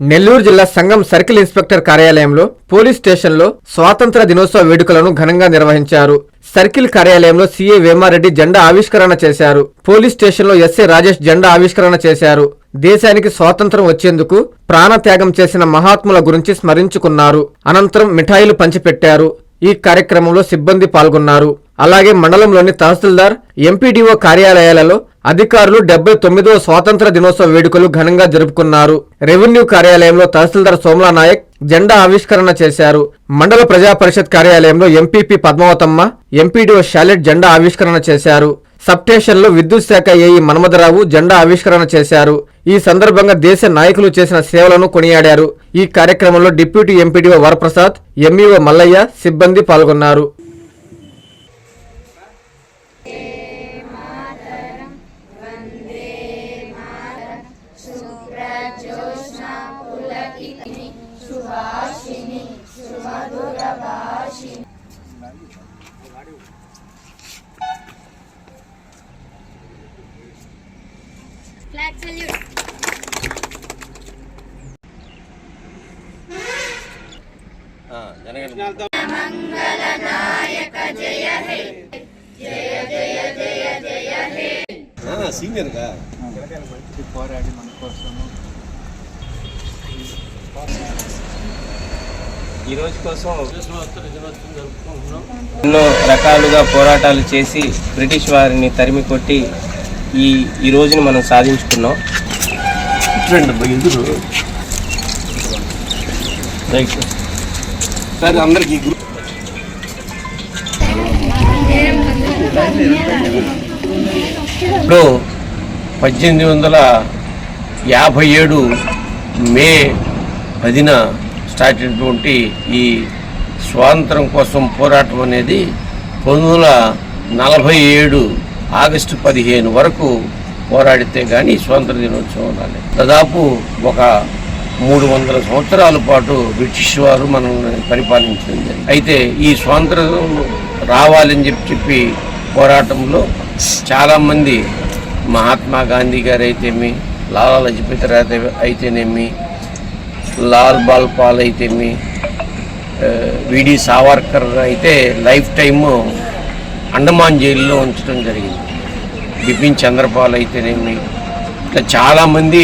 నెల్లూరు జిల్లా సంఘం circle inspector కార్యాలయంలో పోలీస్ స్టేషన్లో స్వాతంత్ర దినోత్సవ వేడుకలను ఘనంగా నిర్వహించారు. సర్కిల్ కార్యాలయంలో సీఏ వేమారెడ్డి జెండా ఆవిష్కరణ చేశారు. పోలీస్ స్టేషన్లో ఎస్ఏ రాజేష్ జెండా ఆవిష్కరణ చేశారు. దేశానికి స్వాతంత్రం వచ్చేందుకు ప్రాణత్యాగం చేసిన మహాత్ముల గురించి స్మరించుకున్నారు. అనంతరం మిఠాయిలు పంచిపెట్టారు. ఈ కార్యక్రమంలో సిబ్బంది పాల్గొన్నారు. అలాగే మండలంలోని తహసీల్దార్ ఎంపీడీఓ కార్యాలయాలలో అధికారులు డెబ్బై తొమ్మిదవ స్వాతంత్ర దినోత్సవ వేడుకలు ఘనంగా జరుపుకున్నారు. రెవెన్యూ కార్యాలయంలో తహసీల్దార్ సోమలా నాయక్ జెండా ఆవిష్కరణ చేశారు. మండల ప్రజా పరిషత్ కార్యాలయంలో ఎంపీపీ పద్మావతమ్మ ఎంపీడీఓ షాలెట్ జెండా ఆవిష్కరణ చేశారు. సబ్ స్టేషన్లో విద్యుత్ శాఖ ఏఈ మన్మధరావు జెండా ఆవిష్కరణ చేశారు. ఈ సందర్భంగా దేశ నాయకులు చేసిన సేవలను కొనియాడారు. ఈ కార్యక్రమంలో deputy MPDO Varaprasad MEO Mallaiah సిబ్బంది పాల్గొన్నారు. సీనియర్గా పోరాడి మన కోసము ఈ రోజు కోసం ఎన్నో రకాలుగా పోరాటాలు చేసి బ్రిటిష్ వారిని తరిమి కొట్టి ఈ ఈ రోజుని మనం సాధించుకున్నాం. ఎదురు సరే అందరికి ఇప్పుడు పద్దెనిమిది వందల యాభై ఏడు మే పదిన స్టార్ట్ అయినటువంటి ఈ స్వాతంత్రం కోసం పోరాటం అనేది పంతొమ్మిది వందల నలభై ఏడు ఆగస్టు పదిహేను వరకు పోరాడితే కానీ స్వాతంత్ర దినోత్సవం రాలేదు. దాదాపు ఒక మూడు వందల సంవత్సరాల పాటు బ్రిటిష్ వారు మనల్ని పరిపాలించడం జరిగింది. అయితే ఈ స్వాతంత్రం రావాలని చెప్పి చెప్పి పోరాటంలో చాలామంది మహాత్మా గాంధీ గారు అయితేమి లాలా లజపతి రాయ్ అయితేనేమి లాల్ బాల్ పాల్ అయితేమి విడి సావర్కర్ అయితే లైఫ్ టైము అండమాన్ జైల్లో ఉంచడం జరిగింది. బిపిన్ చంద్రపాల్ అయితేనేమి ఇట్లా చాలామంది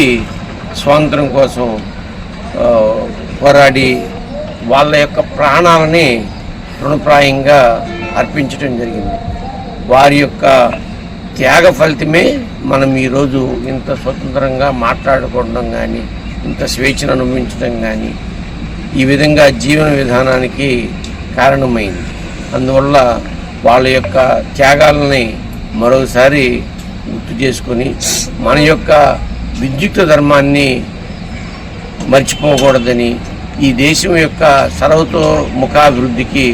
స్వాతంత్రం కోసం పోరాడి వాళ్ళ యొక్క ప్రాణాలని రుణప్రాయంగా అర్పించడం జరిగింది. వారి యొక్క త్యాగ ఫలితమే మనం ఈరోజు ఇంత స్వతంత్రంగా మాట్లాడుకోవడం కానీ ఇంత స్వేచ్ఛను అనుభవించడం కానీ ఈ విధంగా జీవన విధానానికి కారణమైంది. అందువల్ల వాళ్ళ యొక్క త్యాగాలని మరోసారి గుర్తు చేసుకొని మన యొక్క విద్యుక్త ధర్మాన్ని మర్చిపోకూడదని ఈ దేశం యొక్క సర్వతోముఖాభివృద్ధికి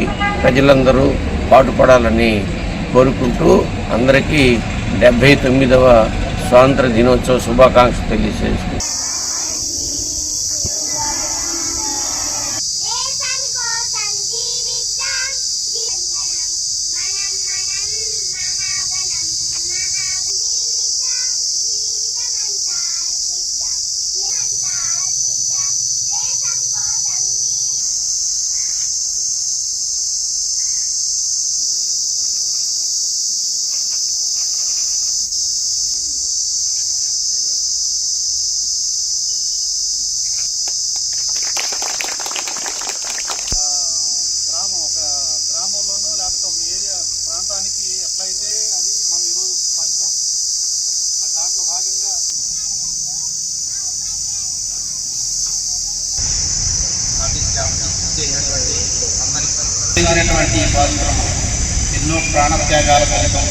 ప్రజలందరూ పాటుపడాలని కోరుకుంటూ అందరికీ డెబ్భై తొమ్మిదవ స్వాతంత్ర దినోత్సవ శుభాకాంక్షలు తెలియజేసుకుంటున్నాను చేసినటువంటి ఈ స్వాతంత్రం ఎన్నో ప్రాణత్యాగాల ఫలితం.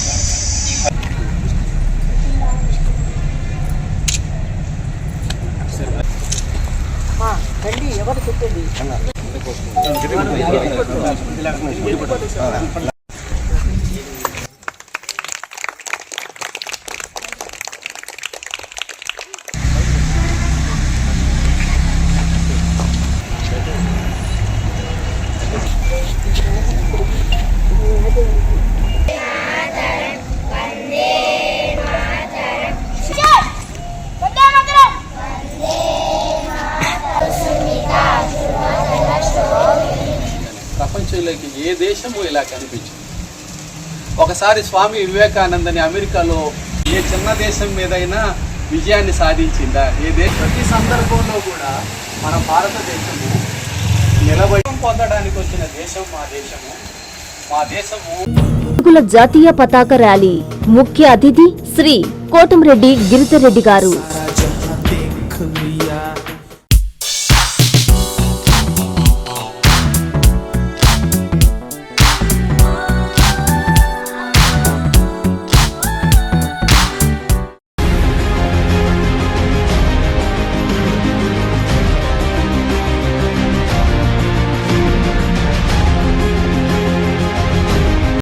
ఈ వందే దేశము ఇలా కనిపించింది. ఒకసారి స్వామి వివేకానందని అమెరికాలో ఏ చిన్న దేశం మీదైనా విజయాన్ని సాధించిందా? ఏ దేశ ప్రతి సందర్భంలో కూడా మన భారతదేశము నిలబడి పొందడానికి వచ్చిన దేశం మా దేశము. మా దేశము జాతీయ పతాక ర్యాలీ ముఖ్య అతిథి శ్రీ కోటంరెడ్డి గిరిజరెడ్డి గారు.